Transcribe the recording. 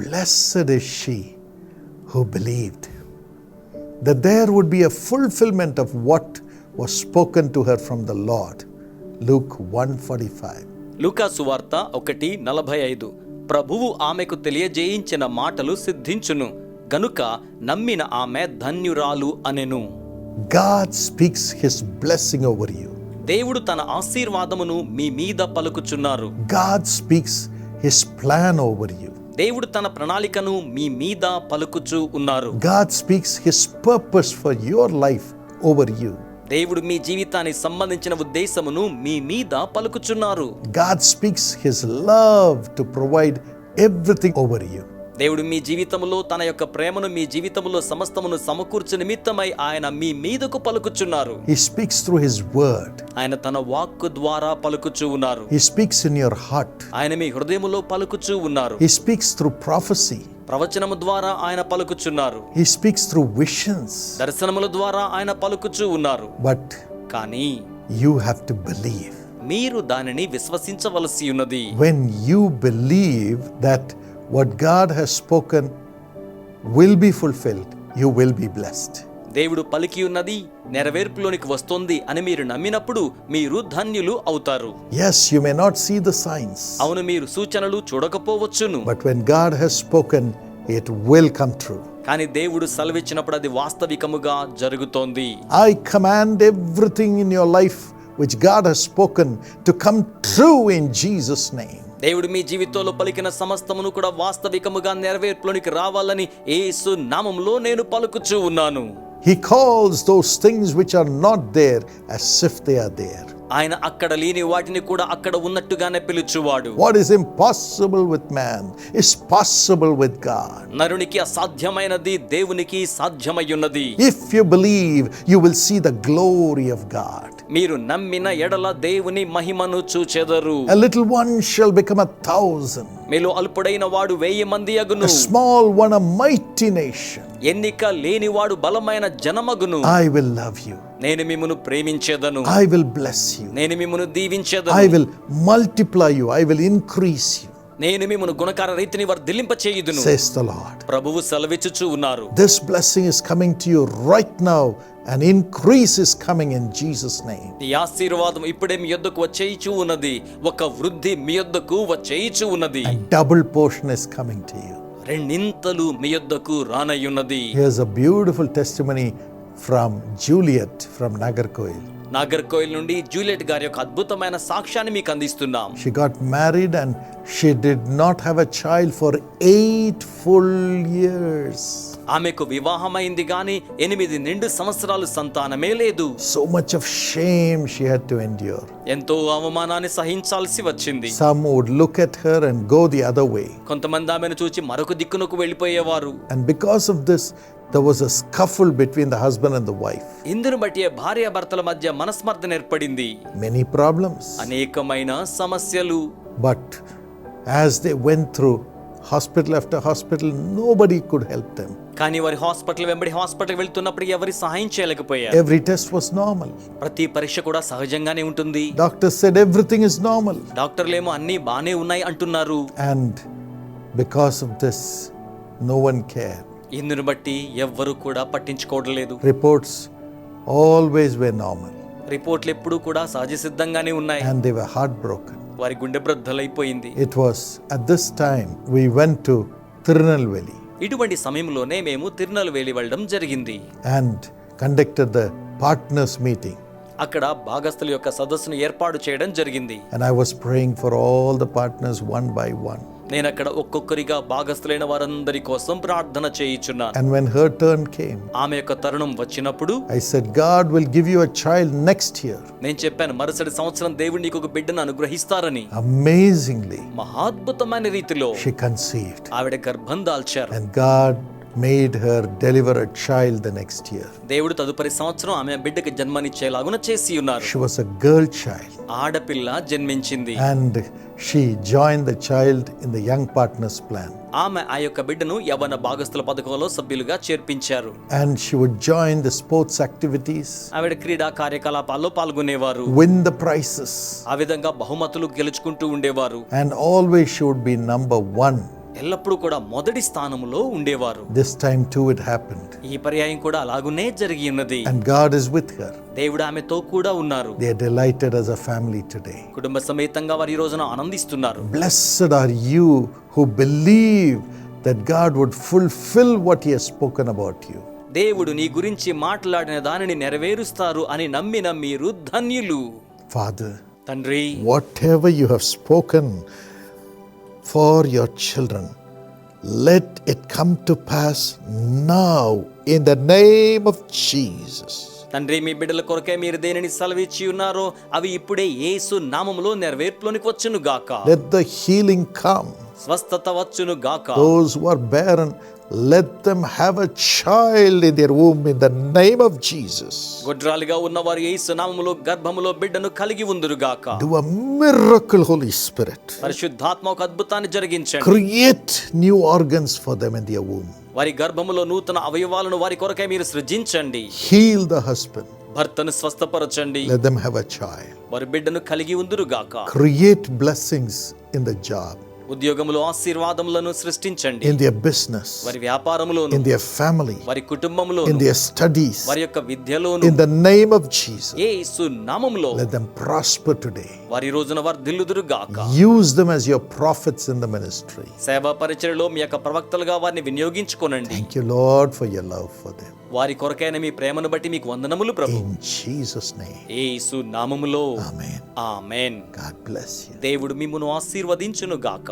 blessed is she who believed that there would be a fulfillment of what was spoken to her from the Lord. Luke 145. లూకా సువార్త ఒకటి నలభై ఐదు ప్రభువు ఆమెకు తెలియజేయించిన మాటలు సిద్ధించును గనుక నమ్మిన ఆమె ధన్యురాలు అనెను God speaks his blessing over you. దేవుడు తన ఆశీర్వాదమును మీ మీద పలుకుచున్నారు God speaks his plan over you. దేవుడు తన ప్రణాళికను మీ మీద పలుకుచు ఉన్నారు. God speaks his purpose for your life over you దేవుడు మీ జీవితానికి సంబంధించిన ఉద్దేశమును మీ మీద పలుకుచున్నారు. God speaks his love to provide everything over you దేవుడు మీ జీవితములో తన యొక్క ప్రేమను మీ జీవితములో సమస్తమును సమకూర్చు నిమిత్తమై ఆయన మీ మీదకు పలుకుచున్నారు He speaks through his word. ఆయన తన వాక్కు ద్వారా పలుకుచూ ఉన్నారు He speaks in your heart. ఆయన మీ హృదయములో పలుకుచూ ఉన్నారు He speaks through prophecy. ప్రవచనము ద్వారా ఆయన పలుకుచున్నారు He speaks through visions. దర్శనముల ద్వారా ఆయన పలుకుచూ ఉన్నారు But కానీ you have to believe. మీరు దానిని విశ్వసించవలసి ఉన్నది When you believe that what God has spoken will be fulfilled, you will be blessed. దేవుడు పలికి ఉన్నది నెరవేర్పులోనికి వస్తుంది అని మీరు నమ్మినప్పుడు మీరు ధన్యులు అవుతారు Yes, you may not see the signs, అవును మీరు సూచనలు చూడకపోవచ్చును but when God has spoken, it will come true. కానీ దేవుడు సెలవిచ్చినప్పుడు అది వాస్తవికముగా జరుగుతోంది I command everything in your life which God has spoken to come true in Jesus' name. దేవుడు మీ జీవితంలో పలికిన సమస్తమును కూడా వాస్తవికముగా నెరవేర్పులోనికి రావాలని యేసు నామములో నేను పలుకుచూ ఉన్నాను He calls those things which are not there as if they are there. ఆయన అక్కడ లేని వాటిని కూడా అక్కడ ఉన్నట్టుగానే పిలుచువాడు What is impossible with man is possible with God. నరునికి అసాధ్యమైనది దేవునికి సాధ్యమయ్యున్నది If you believe, you will see the glory of God. మీరు నమ్మిన ఎడల దేవుని మహిమను చూచెదరు A little one shall become a thousand, మేలు అల్పుడైన వాడు వెయ్యి మంది అగును. స్మాల్ వన్ మైటి నేషన్ ఎన్నిక లేని వాడు బలమైన జనమగును. ఐ విల్ లవ్ యు నేను మిమ్మును ప్రేమించేదను. ఐ విల్ బ్లెస్ యు నేను మిమ్మును దీవించేదను. I will multiply you I will increase you నేను మిమ్మును గుణకార రీతిని వర్ధిల్లింప చేయుదును says the Lord. ప్రభువు సెలవిచ్చుచూ ఉన్నారు This blessing is coming to you right now, and increase is coming in Jesus' name. ఈ ఆశీర్వాదం ఇప్పుడే మీ యొద్దకు వచ్చేయిచూ ఉన్నది ఒక వృద్ధి మీ యొద్దకు వచ్చేయిచూ ఉన్నది Double portion is coming to you. రెండింతలు మీ యొద్దకు రానయ్యున్నది Here's a beautiful testimony from Juliet from Nagarkoil. Nagercoil నుండి జూలియట్ గారి యొక్క అద్భుతమైన సాక్ష్యాన్ని మీకు అందిస్తున్నాం. She got married and she did not have a child for eight full years ఆమెకు వివాహమైంది గాని ఎనిమిది నిండు సంవత్సరాలు సంతానమే లేదు So much of shame she had to endure. ఎంతో అవమానాన్ని సహించాల్సి వచ్చింది Some would look at her and go the other way. కొంతమంది ఆమెను చూచి మరొక దిక్కునకు వెళ్ళిపోయేవారు And because of this, there was a scuffle between the husband and the wife. ఇందును బట్టి భార్య భర్తల మధ్య మనస్మర్థన ఏర్పడింది Many problems. అనేకమైన సమస్యలు But as they went through hospital after hospital nobody could help them కానీ వారి హాస్పిటల్ వెంబడి హాస్పిటల్ వెళ్తున్నప్పుడు ఎవరి సహాయం చేయలేకపోయారు. ఎవ్రీ టెస్ట్ వాస్ నార్మల్ ప్రతి పరీక్ష కూడా సహజంగానే ఉంటుంది. Doctor said everything is normal డాక్టర్లు ఏమో అన్ని బానే ఉన్నాయి అంటున్నారు. And because of this no one care ఇందుని బట్టి ఎవ్వరు కూడా పట్టించుకోవడలేదు రిపోర్ట్స్ ఆల్వేస్ వే నార్మల్ రిపోర్ట్లు ఎప్పుడూ కూడా సహజ సిద్ధంగానే ఉన్నాయి. And they were heart broken వారి గుండె బ్రద్దలైపోయింది. It was at this time we went to Tirunelveli ఇటువంటి సమయంలోనే మేము తిరునల్వేలి వెళ్ళడం జరిగింది. And conducted the partners meeting అక్కడ భాగస్థుల యొక్క సదస్సును ఏర్పాటు చేయడం జరిగింది. And I was praying for all the partners one by one నేను అక్కడ ఒక్కొక్కరిగా భాగస్థులైన వారందరి కోసం ప్రార్థన చేయించున్నాను And when her turn came, ఆమె యొక్క తరుణం వచ్చినప్పుడు I said, God will give you a child next year. నేను చెప్పాను మరుసటి సంవత్సరం దేవుడు నీకు ఒక బిడ్డను అనుగ్రహిస్తారని Amazingly, మహాద్భుతమైన రీతిలో she conceived. ఆవిడ గర్భం దాల్చారు And God made her deliver a child the next year. దేవుడు తదుపరి సంవత్సరం ఆమె బిడ్డకి జన్మనిచ్చేలాగున చేసి ఉన్నారు She was a girl child. ఆడపిల్ల జన్మించింది And she joined the child in the young partners plan. ఆమె ఆ యొక్క బిడ్డను యవన భాగస్థుల పథకంలో సభ్యులుగా చేర్పించారు And she would join the sports activities, ఆవిడ క్రీడా కార్యకలాపాల్లో పాల్గొనేవారు win the prizes, ఆ విధంగా బహుమతులు గెలుచుకుంటూ ఉండేవారు and always she would be number one. ఎల్లప్పుడూ కూడా మొదటి స్థానములో ఉండేవారు. This time too it happened ఈ పర్యాయం కూడా అలాగనే జరిగి ఉన్నది. And God is with her దేవుడు ఆమెతో కూడా ఉన్నారు. They delighted as a family today కుటుంబ సమేతంగా వారి ఈ రోజున ఆనందిస్తున్నారు. Blessed are you who believe that God would fulfil what he has spoken about you దేవుడు నీ గురించి మాట్లాడిన దానిని నెరవేరుస్తారు అని నమ్మిన మీరు ధన్యులు. ఫాదర్ తండ్రి whatever you have spoken for your children let it come to pass now in the name of Jesus తండ్రి మీ బిడ్డల కొరకే మీరు దేనిని సెలవిచ్చి ఉన్నారో అవి ఇప్పుడే యేసు నామములో నెరవేర్పులోనికి వచ్చును గాక ద హీలింగ్ కమ్ స్వస్థత వచ్చును గాక Those who are barren, let them have a child in their womb in the name of Jesus. గొడ్రాలిగా ఉన్నవారు యేసు నామములో గర్భములో బిడ్డను కలిగి ఉందురు గాక Do a miracle, Holy Spirit. పరిశుద్ధాత్మ ఒక అద్భుతాన్ని జరిగించండి Create new organs for them in their womb. వారి గర్భములో నూతన అవయవాలను వారి కొరకై మీరు సృజించండి Heal the husband. భర్తను స్వస్థపరచండి Let them have a child. వారి బిడ్డను కలిగి ఉందురు గాక Create blessings in the job, ఉద్యోగములు ఆశీర్వాదములను సృష్టించండి. ఇన్ దియర్ బిజినెస్ వారి వ్యాపారములో ఇన్ దియర్ ఫ్యామిలీ వారి కుటుంబంలో ఇన్ దియర్ స్టడీస్ వారి యొక్క విద్యలో in the name of Jesus యేసు నామములో లెట్ దెం ప్రాస్పర్ టుడే వారి రోజున వారు దిల్లుదురు గాక. Use them as your prophets in the ministry సేవా పరిచర్యలో మీ యొక్క ప్రవక్తలుగా వారిని వినియోగించుకోనండి. Thank you Lord for your love for them వారి కొరకైన మీ ప్రేమను బట్టి మీకు వందనములు ప్రభు. ఇన్ జీసస్ నేమ్ యేసు నామములో. Amen amen. God bless you దేవుడు మిమ్మును ఆశీర్వదించును గాక.